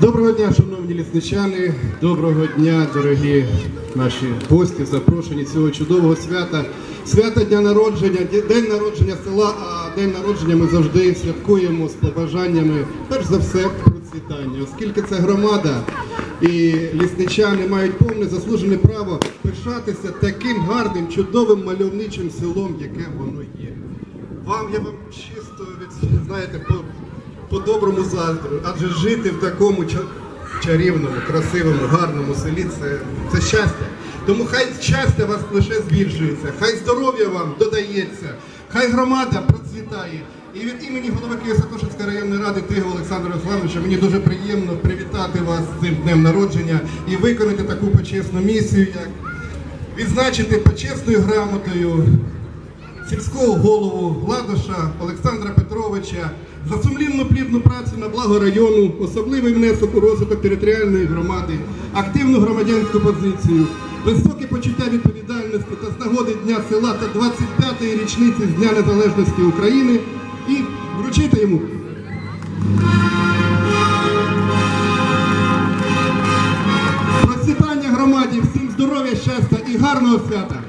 Доброго дня, шановні лісничани, доброго дня, дорогі наші гості, запрошені цього чудового свята. Свята дня народження, день народження села, а день народження ми завжди святкуємо з побажаннями, перш за все, процвітання, оскільки це громада і лісничани мають повне заслужене право пишатися таким гарним, чудовим мальовничим селом, яке воно є. Вам я вам чисто від знаєте, по, по-доброму заздрю, адже жити в такому чарівному, красивому, гарному селі це, щастя. Тому хай щастя вас лише збільшується, хай здоров'я вам додається, хай громада процвітає. І від імені голови Києво-Святошинської районної ради Тигу Олександра Руслановича мені дуже приємно привітати вас з цим днем народження і виконати таку почесну місію, як відзначити почесною грамотою сільського голову Ладоша Олександра Петровича за сумлінну плідну працю на благо району, особливий внесок у розвиток територіальної громади, активну громадянську позицію, високе почуття відповідальності та з нагоди Дня села та 25-ї річниці з Дня Незалежності України і вручити йому. Процвітання громаді, всім здоров'я, щастя і гарного свята!